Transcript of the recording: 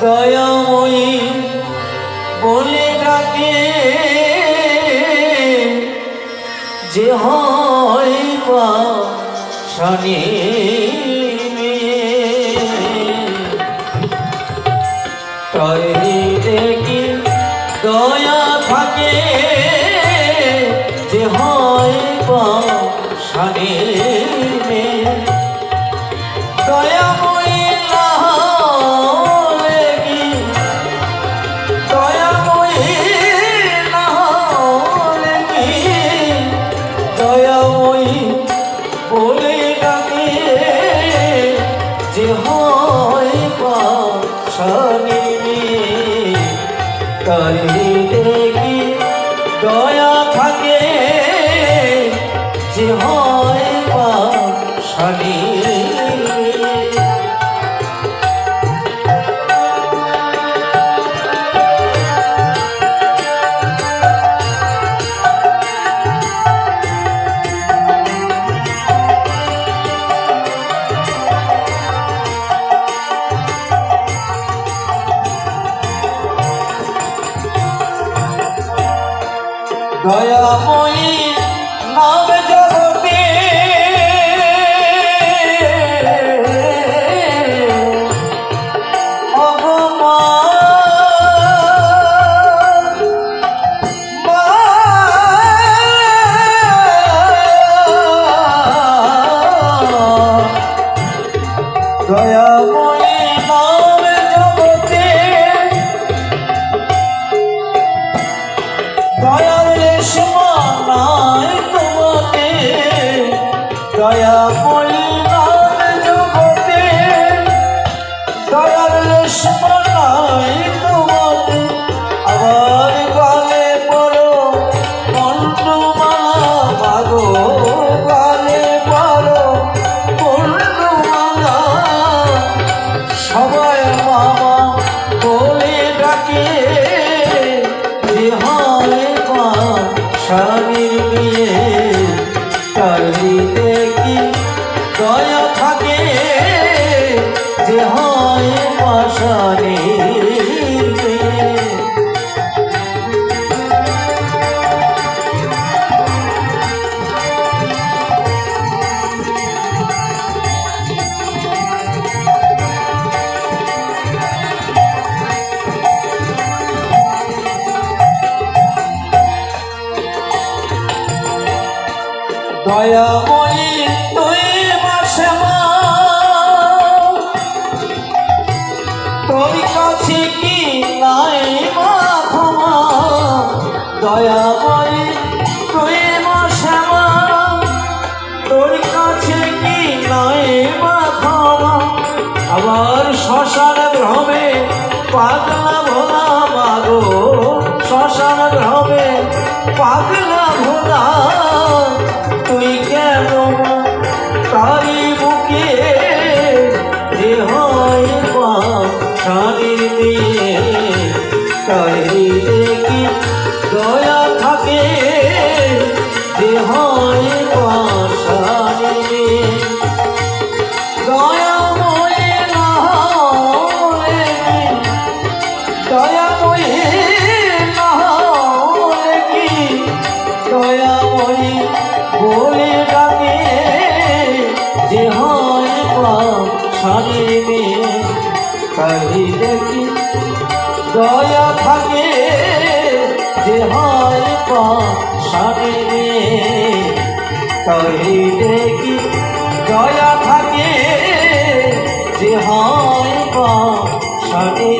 দয়াময়ী বলে ডাকে যে হয় দয়া থাকে যে হয় শনি দয়াময়ী বলে ডাকে যে হয় পাশানি কালি দেখি থাকে যে হয় পাশানি দয়াময়ী নাম জগতে দয়া নাম দয়াময়ী তুই মাসে তোর কাছে কি নাই মা ক্ষমা? দয়াময়ী তুই মাসে তোর কাছে কি নাই মা ক্ষমা? আবার শ্মশান ভ্রমে পাগলা ভোলা মাগো। শ্মশান ভ্রমে পাগলা ভোলা তুই কেন তারি বুকে যে হয় পা শানির দিয়ে তারি দেখি দয়া থাকে যে হয় পা দিয়ে সারি তাই দেখি, দয়া থাকে যে হয় সারি মেয়ে দেখি, দয়া থাকে যে হয় সারি